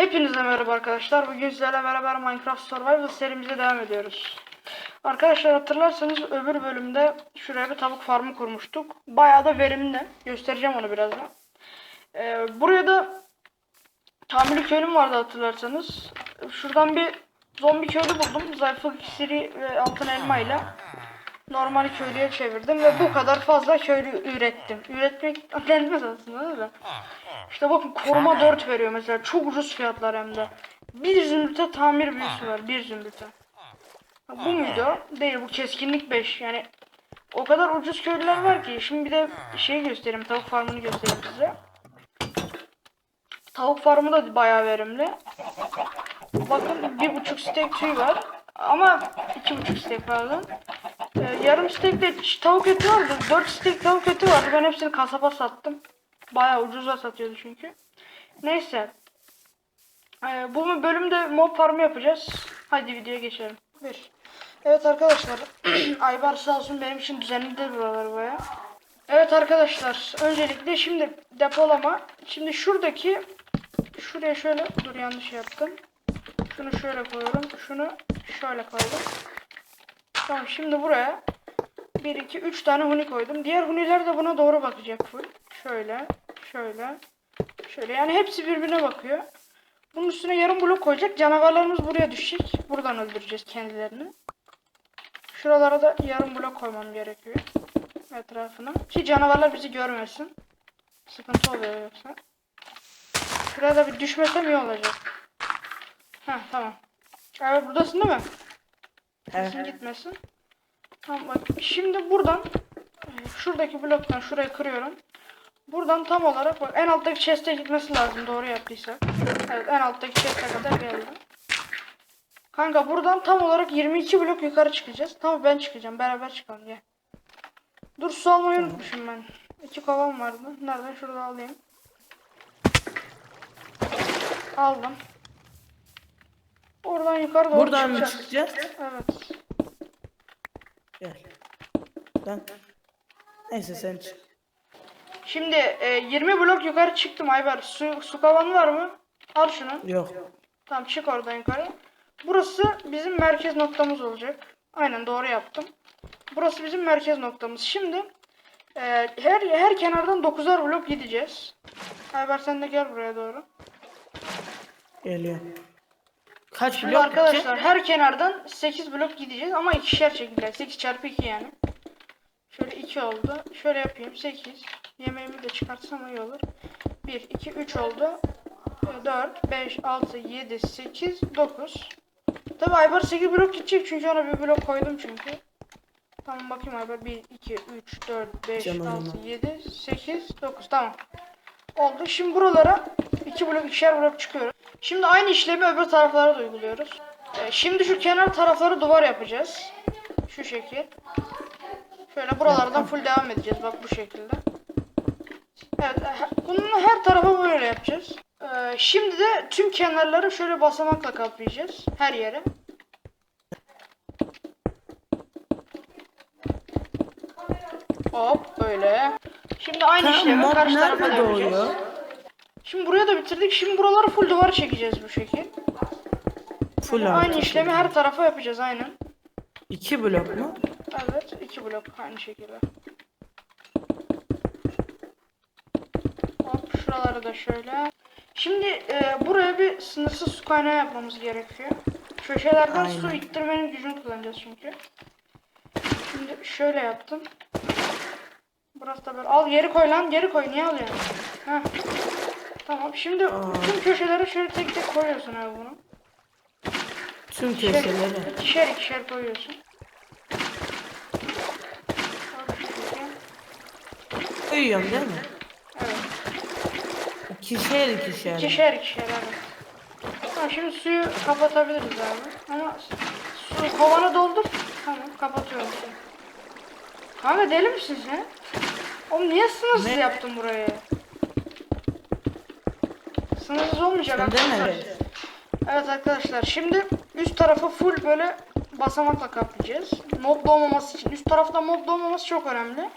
Hepinize merhaba arkadaşlar. Bugün sizlerle beraber Minecraft Survival serimize devam ediyoruz. Arkadaşlar hatırlarsanız öbür bölümde şuraya bir tavuk farmı kurmuştuk. Bayağı da verimli. Göstereceğim onu birazdan. Ee, buraya da tamirli köylüm vardı hatırlarsanız. Şuradan bir zombi köylü buldum. Zayıflık iksiri ve altın elma ile normal köylüye çevirdim ve bu kadar fazla köylü ürettim. Üretmek denmez aslında mi? İşte bakın koruma 4 veriyor mesela. Çok ucuz fiyatlar hem de. Bir zümrüte tamir büyüsü var. Bir zümrüte. Bu muydu? Değil bu keskinlik 5. Yani o kadar ucuz köylüler var ki. Şimdi bir de şey göstereyim. Tavuk farmını göstereyim size. Tavuk farmı da bayağı verimli. Bakın bir buçuk steak tüy var. Ama iki buçuk steak pardon. Ee, yarım steak de tavuk eti vardı. Dört steak tavuk eti vardı. Ben hepsini kasaba sattım. Bayağı ucuza satıyordu çünkü. Neyse. Ee, bu bölümde mob farmı yapacağız. Hadi videoya geçelim. Bir. Evet arkadaşlar. Aybar sağ olsun benim için düzenledi buraları baya. Evet arkadaşlar. Öncelikle şimdi depolama. Şimdi şuradaki şuraya şöyle dur yanlış yaptım. Şunu şöyle koyuyorum. Şunu şöyle koydum. Tamam şimdi buraya 1 2 3 tane huni koydum. Diğer huniler de buna doğru bakacak full. Şöyle, şöyle, şöyle. Yani hepsi birbirine bakıyor. Bunun üstüne yarım blok koyacak. Canavarlarımız buraya düşecek. Buradan öldüreceğiz kendilerini. Şuralara da yarım blok koymam gerekiyor. Etrafına. Ki canavarlar bizi görmesin. Sıkıntı oluyor yoksa. Şuraya da bir düşmesem iyi olacak. Heh tamam. Evet buradasın değil mi? Evet. Kesin gitmesin. Tamam bak şimdi buradan şuradaki bloktan şurayı kırıyorum. Buradan tam olarak bak en alttaki chest'e gitmesi lazım doğru yaptıysak. Evet en alttaki chest'e kadar geldi. Kanka buradan tam olarak 22 blok yukarı çıkacağız. Tamam ben çıkacağım beraber çıkalım gel. Dur su almayı unutmuşum ben. İki kovam vardı. Nereden şurada alayım. Aldım. Oradan yukarı doğru Buradan mı çıkacağız. Evet. Gel. Lan. Neyse sen çık. Şimdi e, 20 blok yukarı çıktım Ayber. Su, su kavanı var mı? Al şunu. Yok. Tamam çık oradan yukarı. Burası bizim merkez noktamız olacak. Aynen doğru yaptım. Burası bizim merkez noktamız. Şimdi e, her her kenardan 9'ar blok gideceğiz. Ayber sen de gel buraya doğru. Geliyor. Kaç Şimdi blok arkadaşlar gidecek? her kenardan 8 blok gideceğiz ama ikişer şekilde. 8 çarpı 2 yani. Şöyle 2 oldu. Şöyle yapayım 8. Yemeğimi de çıkartsam iyi olur. 1, 2, 3 oldu. 4, 5, 6, 7, 8, 9. Tabi Aybar 8 blok gidecek çünkü ona bir blok koydum çünkü. Tamam bakayım Aybar 1, 2, 3, 4, 5, Tamam, 6, tamam. 7, 8, 9 tamam. Oldu. Şimdi buralara 2 blok ikişer blok çıkıyoruz. Şimdi aynı işlemi öbür taraflara da uyguluyoruz. Ee, şimdi şu kenar tarafları duvar yapacağız. Şu şekil. Şöyle buralardan full devam edeceğiz bak bu şekilde. Evet, he- bunun her tarafı böyle yapacağız. Ee, şimdi de tüm kenarları şöyle basamakla kaplayacağız. Her yere. Hop böyle. Şimdi aynı işlemi karşı tarafa da yapacağız. doğuyor? Şimdi buraya da bitirdik. Şimdi buraları full duvar çekeceğiz bu şekil. Full aynı artı. işlemi her tarafa yapacağız aynen. İki blok mu? Evet, iki blok aynı şekilde. Hop şuraları da şöyle. Şimdi e, buraya bir sınırsız su kaynağı yapmamız gerekiyor. Köşelerden su Aynen. ittirmenin gücünü kullanacağız çünkü. Şimdi şöyle yaptım. Burası da böyle. Al geri koy lan geri koy. Niye alıyorsun? Heh. Tamam şimdi tüm köşelere şöyle tek tek koyuyorsun abi bunu. Tüm İkişer, köşeleri. ikişer ikişer koyuyorsun. Koyuyorum değil mi? Evet. İkişer ikişer. İkişer ikişer evet. Tamam şimdi suyu kapatabiliriz abi. Ama su kovanı doldur. Tamam kapatıyorum suyu. Kanka deli misin sen? Oğlum niye sınırsız Ne? yaptın burayı? Sınırsız olmayacak arkadaşlar. Evet arkadaşlar şimdi üst tarafı full böyle basamakla kaplayacağız. Mob doğmaması için. Üst tarafta mob doğmaması çok önemli.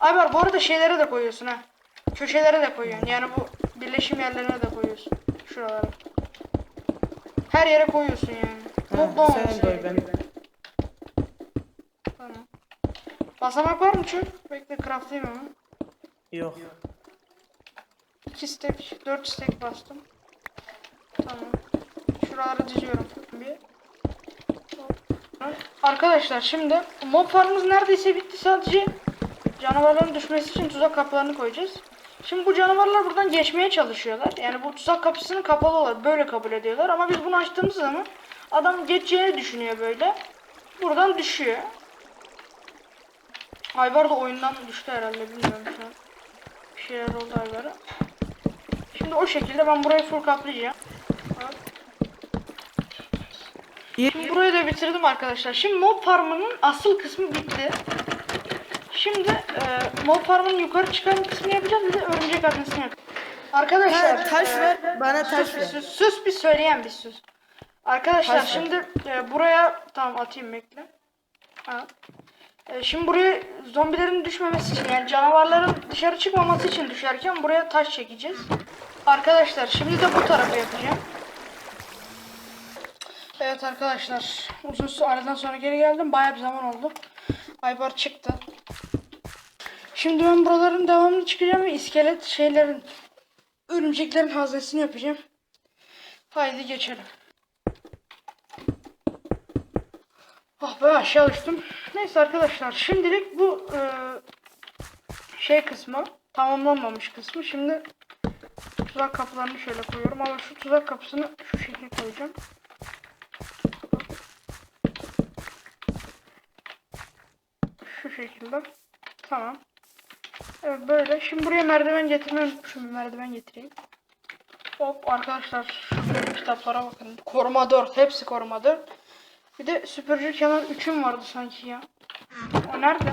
Ayber bu arada şeylere de koyuyorsun ha. Köşelere de koyuyorsun. Yani bu birleşim yerlerine de koyuyorsun. Şuralara. Her yere koyuyorsun yani. Sen koy ben. Tamam. Basamak var mı çok? Bekle craftlayayım hemen. Yok. 2 stack, 4 stack bastım. Tamam. Şuraları diziyorum bir. Arkadaşlar şimdi mob farmımız neredeyse bitti sadece canavarların düşmesi için tuzak kapılarını koyacağız. Şimdi bu canavarlar buradan geçmeye çalışıyorlar. Yani bu tuzak kapısının kapalı olarak böyle kabul ediyorlar ama biz bunu açtığımız zaman adam geçeceğini düşünüyor böyle. Buradan düşüyor. Aybar da oyundan düştü herhalde bilmiyorum şu an. Bir şeyler oldu Aybar'a. Şimdi o şekilde ben burayı full kaplayacağım. Şimdi burayı da bitirdim arkadaşlar. Şimdi mob farmının asıl kısmı bitti. Şimdi e, mob farmının yukarı çıkan kısmını yapacağız bir de örümcek adresini yapacağız. Arkadaşlar Ha, taş e, ver, bana taş sus, ver. sus, sus bir söyleyen bir sus. Arkadaşlar Taş ver. şimdi e, buraya tamam atayım bekle. Ha. E, şimdi buraya zombilerin düşmemesi için yani canavarların dışarı çıkmaması için düşerken buraya taş çekeceğiz. Arkadaşlar şimdi de bu tarafı yapacağım. Evet arkadaşlar uzun süre aradan sonra geri geldim. Bayağı bir zaman oldu. Aybar çıktı. Şimdi ben buraların devamını çıkacağım ve iskelet şeylerin örümceklerin haznesini yapacağım. Haydi geçelim. Ah be aşağı düştüm. Neyse arkadaşlar şimdilik bu e, şey kısmı tamamlanmamış kısmı. Şimdi tuzak kapılarını şöyle koyuyorum ama şu tuzak kapısını şu şekilde koyacağım. Şu şekilde. Tamam. Evet böyle. Şimdi buraya merdiven getirmeyi unutmuşum. Merdiven getireyim. Hop arkadaşlar şu kitaplara bakın. Koruma 4. Hepsi koruma 4. Bir de süpürücü kenar 3'üm vardı sanki ya. O nerede?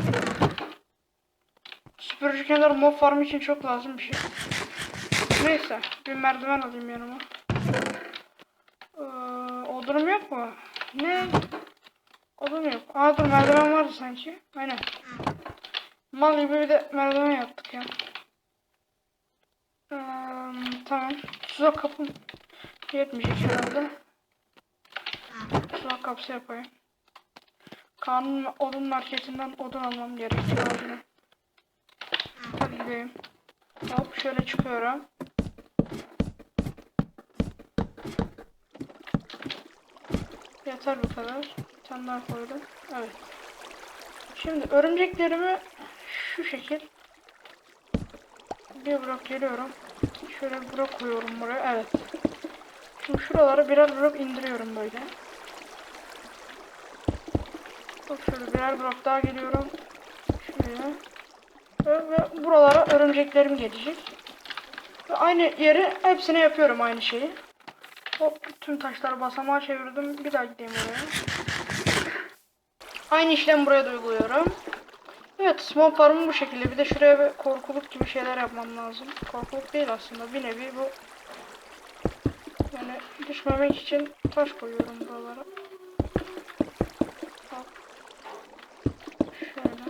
Süpürücü kenar mob farm için çok lazım bir şey. Neyse bir merdiven alayım yanıma. Ee, odunum yok mu? Ne? Odun yok. Aa dur merdiven vardı sanki. Aynen. Mal gibi bir de merdiven yaptık ya. Ee, tamam. Tuzak kapım yetmeyecek herhalde. Tuzak kapısı yapayım. Kanun odun marketinden odun almam gerekiyor. Hadi gideyim. Hop şöyle çıkıyorum. Yeter bu kadar. Bir tane daha koydum. Evet. Şimdi örümceklerimi şu şekil bir blok geliyorum. Şöyle blok koyuyorum buraya. Evet. Şimdi şuralara birer blok indiriyorum böyle. Bak şöyle birer blok daha geliyorum. Şuraya. Ve, ve buralara örümceklerim gelecek. Ve aynı yeri hepsine yapıyorum aynı şeyi. Hop tüm taşları basamağa çevirdim. Bir daha gideyim oraya. Aynı işlem buraya da uyguluyorum. Evet small farmım bu şekilde. Bir de şuraya bir korkuluk gibi şeyler yapmam lazım. Korkuluk değil aslında. Bir nevi bu. Yani düşmemek için taş koyuyorum buralara. Hop. Şöyle.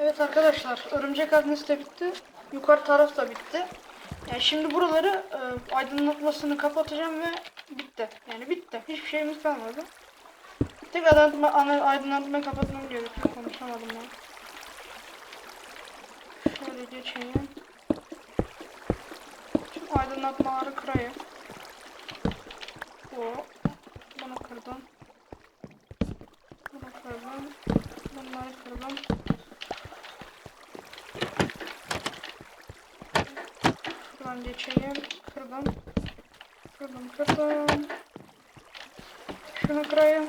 Evet arkadaşlar örümcek haznesi de bitti. Yukarı taraf da bitti. Yani şimdi buraları e, aydınlatmasını kapatacağım ve bitti. Yani bitti. Hiçbir şeyimiz kalmadı. Tek aydınlatma, aydınlatmayı kapatmam gerekiyor. Konuşamadım ben. Şöyle geçeyim. Tüm aydınlatmaları kırayım. O. Bunu kırdım. Bunu kırdım. Bunları kırdım. Şuradan geçeyim. Kırdım. Kırdım kırdım. Şunu kırayım.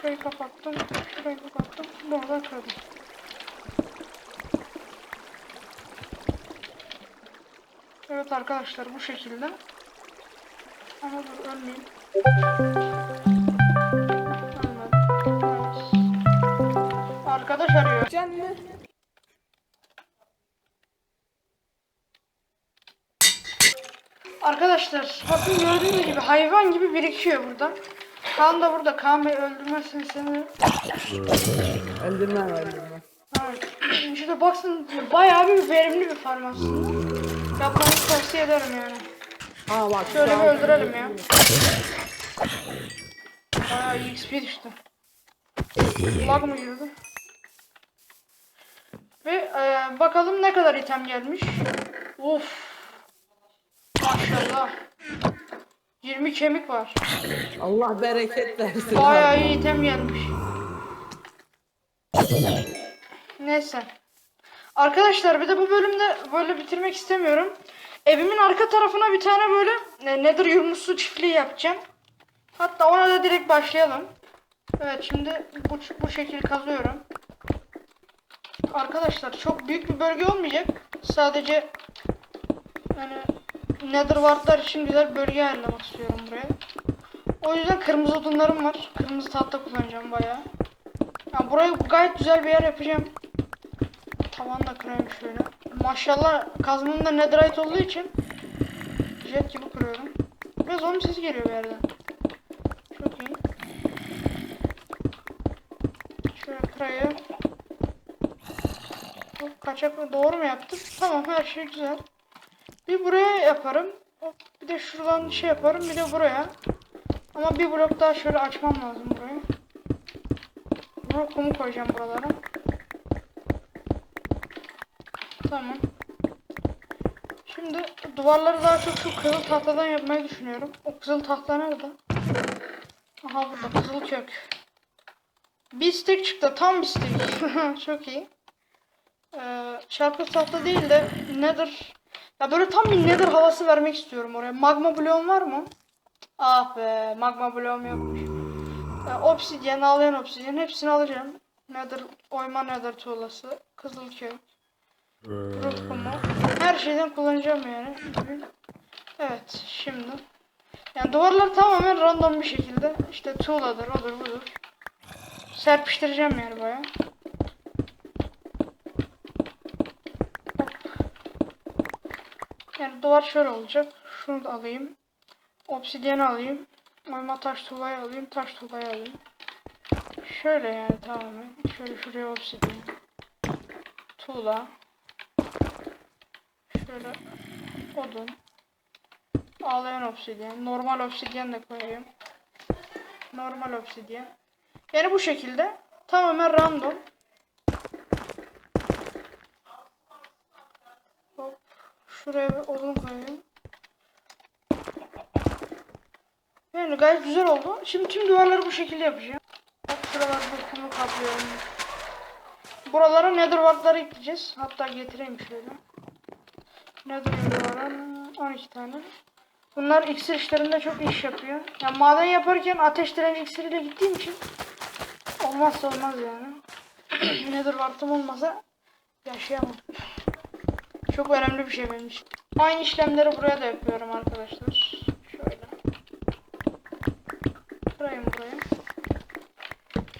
Şurayı kapattım. Şurayı kapattım. Bunu da kırdım. Evet arkadaşlar bu şekilde. Ama dur ölmeyeyim. Ölmedim. Nice. Arkadaş arıyor. Canlı. Arkadaşlar bakın gördüğünüz gibi hayvan gibi birikiyor burada. Kaan da burada. Kaan Bey öldürmezsin seni. Öldürmem öldürmem. Evet. Şurada baksın bayağı bir verimli bir farm aslında. Yapmanızı tavsiye ederim yani. Aa bak. Şöyle bir öldürelim ya. Bayağı iyi XP düştü. Lag mı girdi? Ve e, bakalım ne kadar item gelmiş. Of. Maşallah. 20 kemik var. Allah bereket versin. Bayağı iyi item gelmiş. Neyse. Arkadaşlar bir de bu bölümde böyle bitirmek istemiyorum. Evimin arka tarafına bir tane böyle e, nether yumrusu çiftliği yapacağım. Hatta ona da direkt başlayalım. Evet şimdi bu, bu şekil kazıyorum. Arkadaşlar çok büyük bir bölge olmayacak. Sadece yani nether wardlar için güzel bölge ayarlamak istiyorum buraya. O yüzden kırmızı odunlarım var. Kırmızı tahta kullanacağım bayağı. Ya burayı gayet güzel bir yer yapacağım. Tavan da kırayım şöyle. Maşallah kazmam da netherite olduğu için jet gibi kırıyorum. Ve zombi sesi geliyor bir yerden. Çok iyi. Şöyle kırayım. Kaçak doğru mu yaptık? Tamam her şey güzel. Bir buraya yaparım. Bir de şuradan şey yaparım. Bir de buraya. Ama bir blok daha şöyle açmam lazım burayı. Blok kumu koyacağım buralara. Tamam. Şimdi duvarları daha çok şu kızıl tahtadan yapmayı düşünüyorum. O kızıl tahta nerede? Aha burada kızıl kök. Bir stek çıktı. Tam bir stek. çok iyi. Ee, çarpı tahta değil de nether. Ya böyle tam bir nether havası vermek istiyorum oraya. Magma bloğum var mı? Ah be magma bloğum yokmuş. Ya, obsidyen, ağlayan obsidyen hepsini alacağım. Nether, oyma nether tuğlası, kızıl kök, ruh kumu. Her şeyden kullanacağım yani. Evet şimdi. Yani duvarlar tamamen random bir şekilde işte tuğladır, odur budur. Serpiştireceğim yani baya. Yani duvar şöyle olacak. Şunu da alayım. Obsidyen alayım. Oyma taş tuğlayı alayım. Taş tuğlayı alayım. Şöyle yani tamamen. Şöyle şuraya obsidyen. Tuğla. Şöyle odun. Ağlayan obsidyen. Normal obsidyen de koyayım. Normal obsidyen. Yani bu şekilde. Tamamen random. Hop. Şuraya bir odun koyayım. Yani gayet güzel oldu. Şimdi tüm duvarları bu şekilde yapacağım. Bak şuralar bu kumu kaplıyorum. Buralara nether wardları ekleyeceğiz. Hatta getireyim şöyle. Nether wardları 12 tane. Bunlar iksir işlerinde çok iş yapıyor. Yani maden yaparken ateş direnci iksiriyle gittiğim için olmazsa olmaz yani. nether ward'ım olmasa yaşayamam. Çok önemli bir şey benim için. Aynı işlemleri buraya da yapıyorum arkadaşlar. Şöyle. Kırayım burayı.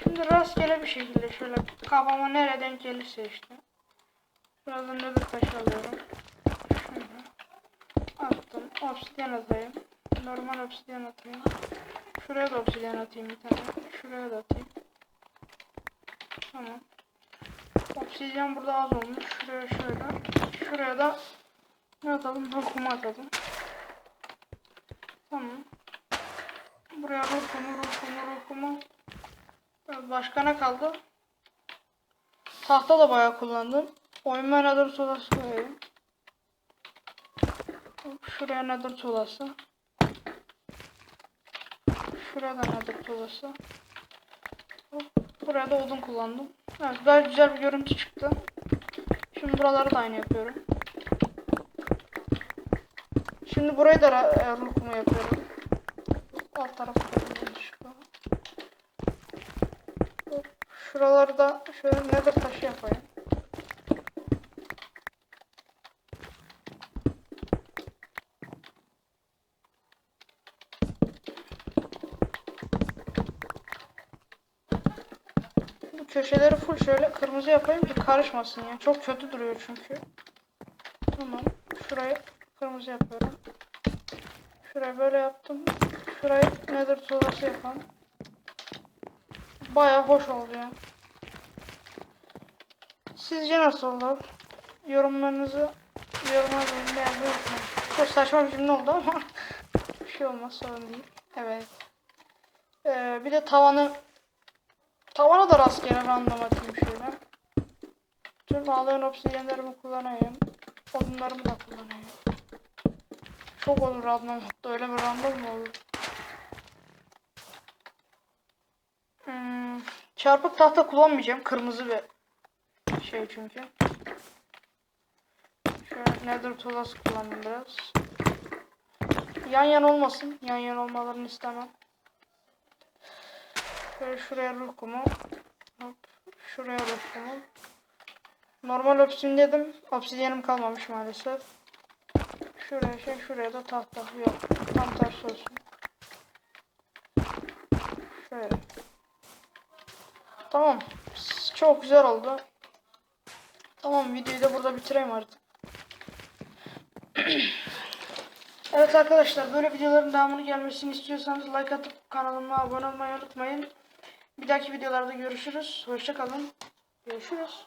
Şimdi rastgele bir şekilde şöyle kafama nereden gelirse işte. Birazdan öbür taşı alıyorum. Şöyle. Attım. Obsidyen atayım. Normal obsidyen atayım. Şuraya da obsidyen atayım bir tane. Şuraya da atayım. Tamam. Obsidyen burada az olmuş. Şuraya şöyle. Şuraya da ne atalım? Ruhumu atalım. Tamam. Buraya ruhumu, ruhumu, ruhumu. Evet, Başka ne kaldı? Tahta da bayağı kullandım. Oyunma nether tuğlası koyayım. Şuraya nether tuğlası. Şuraya da nether tuğlası. Buraya da odun kullandım. Evet gayet güzel bir görüntü çıktı. Şimdi buraları da aynı yapıyorum. Şimdi burayı da e, yapıyorum. Alt tarafı da şöyle nether taşı yapayım. Bu köşeleri full şöyle kırmızı yapayım ki karışmasın ya. Çok kötü duruyor çünkü. Tamam. Şurayı kırmızı yapıyorum. Şurayı böyle yaptım. Şurayı nether tuğlası yapalım. Baya hoş oldu ya. Sizce nasıl oldu? Yorumlarınızı yoruma beğenmeyi unutmayın. Çok saçma bir cümle oldu ama bir şey olmaz sorun değil. Evet. Ee, bir de tavanı tavana da rastgele random atayım şöyle. Tüm ağlayan obsidyenlerimi kullanayım. Odunlarımı da kullanayım. Çok olur random hatta öyle bir random mu olur? Hmm, çarpık tahta kullanmayacağım. Kırmızı bir şey çünkü. Şöyle nether tuğlası kullanayım biraz. Yan yana olmasın. Yan yana olmalarını istemem. Şöyle şuraya ruh kumu. Hop. Şuraya ruh kumu. Normal obsidian dedim. Obsidyenim kalmamış maalesef. Şuraya şey şuraya da tahta. Yok. Tam tersi olsun. Şöyle. Tamam. Çok güzel oldu. Tamam videoyu da burada bitireyim artık. evet arkadaşlar böyle videoların devamını gelmesini istiyorsanız like atıp kanalıma abone olmayı unutmayın. Bir dahaki videolarda görüşürüz. Hoşçakalın. Görüşürüz.